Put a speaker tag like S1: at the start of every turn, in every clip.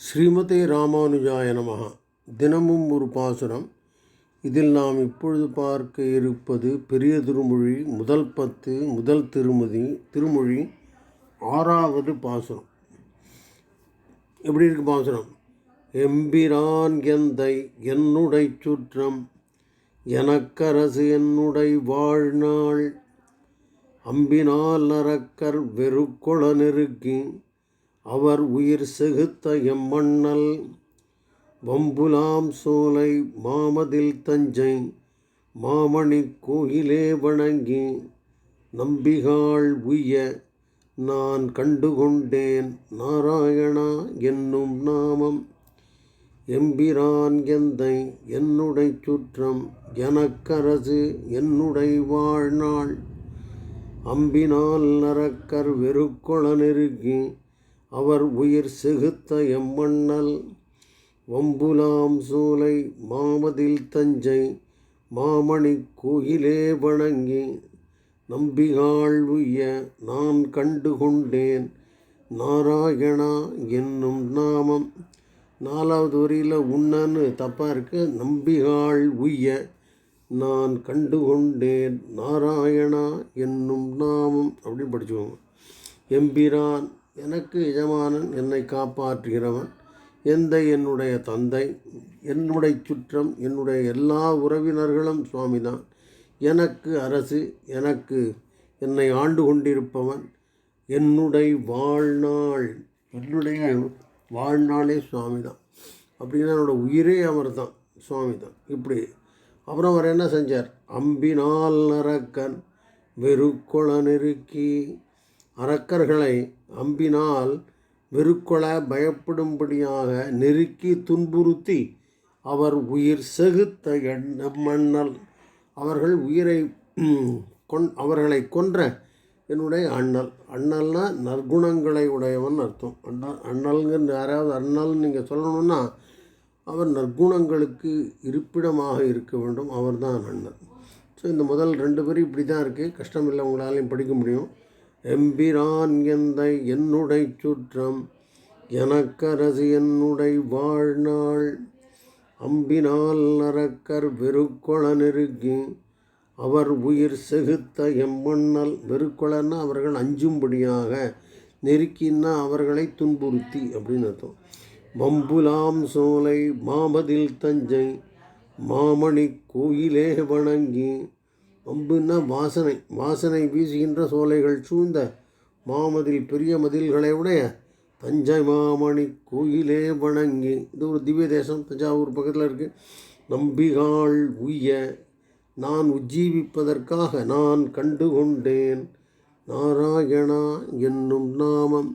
S1: ஸ்ரீமதே ராமானுஜாய நமகா தினமும் ஒரு பாசுரம். இதில் நாம் இப்பொழுது பார்க்க இருப்பது பெரிய திருமொழி முதல் பத்து முதல் திருமதி திருமொழி ஆறாவது பாசுரம். எப்படி இருக்கு பாசுரம்? எம்பிரான் எந்தை என்னுடை சுற்றம் எனக்கரசு என்னுடை வாழ்நாள் அம்பினால் அறக்கர் வெறுக்கொள நெருக்கி அவர் உயிர் செகுத்த எம்மண்ணல் வம்புலாம் சோலை மாமதில் தஞ்சை மாமணி கோயிலே வணங்கி நம்பிகாள் உய்ய நான் கண்டுகொண்டேன் நாராயணா என்னும் நாமம். எம்பிரான் எந்தை என்னுடை சுற்றம் எனக்கரசு என்னுடை வாழ்நாள். அம்பினால் நரக்கர் வெறுக்கொள நெருக்கி அவர் உயிர் செகுத்த எம்மண்ணல் வம்புலாம் சோலை மாமதில் தஞ்சை மாமணி கோயிலே வணங்கி நம்பிகாள் உய்ய நான் கண்டு கொண்டேன் நாராயணா என்னும் நாமம். நாலாவது வரியில் உண்ணன்னு தப்பாக இருக்கு. நம்பிகாள் உய்ய நான் கண்டு கொண்டேன் நாராயணா என்னும் நாமம் அப்படின்னு படிச்சுக்கோங்க. எம்பிரான் எனக்கு எஜமானன் என்னை காப்பாற்றுகிறவன் எந்த என்னுடைய தந்தை என்னுடைய சுற்றம் என்னுடைய எல்லா உறவினர்களும் சுவாமிதான். எனக்கு அரசு எனக்கு என்னை ஆண்டு கொண்டிருப்பவன் என்னுடைய வாழ்நாள் என்னுடைய வாழ்நாளே சுவாமி தான் அப்படின்னா என்னோடய உயிரே அவர் தான் சுவாமி தான் இப்படி. அப்புறம் அவர் என்ன செஞ்சார்? அம்பினால் நரக்கன் வெறுக்கொள நெருக்கி அரக்கர்களை அம்பினால் வெறுக்கொள பயப்படும்படியாக நெருக்கி துன்புறுத்தி அவர் உயிர் செகுத்த எண்ண மன்னல் அவர்கள் உயிரை கொன் அவர்களை கொன்ற என்னுடைய அண்ணல். அண்ணல்னா நற்குணங்களை உடையவன் அர்த்தம். அண்ணல் அண்ணல்ங்கிற யாராவது அண்ணல்னு நீங்கள் சொல்லணும்னா அவர் நற்குணங்களுக்கு இருப்பிடமாக இருக்க வேண்டும். அவர் தான் அண்ணன் ஸோ இந்த முதல் ரெண்டு பேரும் இப்படி தான் இருக்குது கஷ்டம் இல்லை உங்களாலையும் படிக்க முடியும். எம்பிரான் எந்தை என்னுடை சுற்றம்? எனக்கரசு என்னுடை வாழ்நாள். அம்பினால் நரக்கர் வெறுக்கொள நெருங்கி அவர் உயிர் செகுத்த எம்மண்ணல். வெறுக்கொளன்னா அவர்கள் அஞ்சும்படியாக நெருக்கின்னா அவர்களை துன்புறுத்தி அப்படின்னு அர்த்தம். வம்புலாம் சோலை மாமதில் தஞ்சை மாமணி கோயிலே வணங்கி அம்புன்னா வாசனை வாசனை வீசுகின்ற சோலைகள் சூழ்ந்த மாமதில் பெரிய மதில்களை உடைய தஞ்சை மாமணி கோயிலே வணங்கி. இது ஒரு திவ்ய தேசம் தஞ்சாவூர் பக்கத்தில் இருக்குது நம்பிகாள் உய்ய நான் உஜ்ஜீவிப்பதற்காக நான் கண்டு கொண்டேன் நாராயணா என்னும் நாமம்.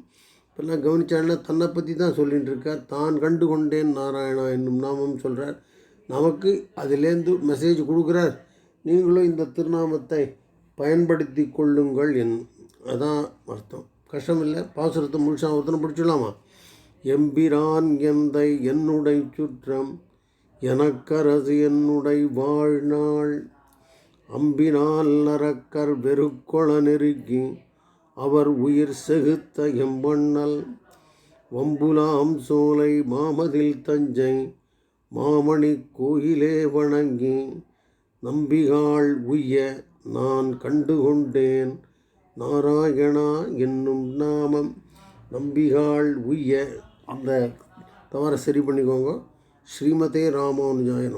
S1: இப்பெல்லாம் கவனிச்சாங்கன்னா தன்னை பற்றி தான் சொல்லிகிட்டு இருக்கார். தான் கண்டு கொண்டேன் நாராயணா என்னும் நாமம் சொல்கிறார் நமக்கு அதுலேருந்து மெசேஜ் கொடுக்குறார். நீங்களும் இந்த திருநாமத்தை பயன்படுத்தி கொள்ளுங்கள் என் அதான் அர்த்தம். கஷ்டமில்லை பாசுரத்தை முழுசாக ஒருத்தனை பிடிச்சிடலாமா? எம்பிரான் எந்தை என்னுடை சுற்றம் எனக்கரசு என்னுடை வாழ்நாள். அம்பினால் நரக்கர் வெறுக்கொள நெருக்கி அவர் உயிர் செகுத்த எம்பண்ணல். வம்புலாம் சோலை மாமதில் தஞ்சை மாமணி கோயிலே வணங்கி நம்பிகாள் உய்ய நான் கண்டு கொண்டேன் நாராயணா என்னும் நாமம். நம்பிகாள் உய்ய. அந்த தவறை சரி பண்ணிக்கோங்க. ஸ்ரீமதே ராமானுஜாய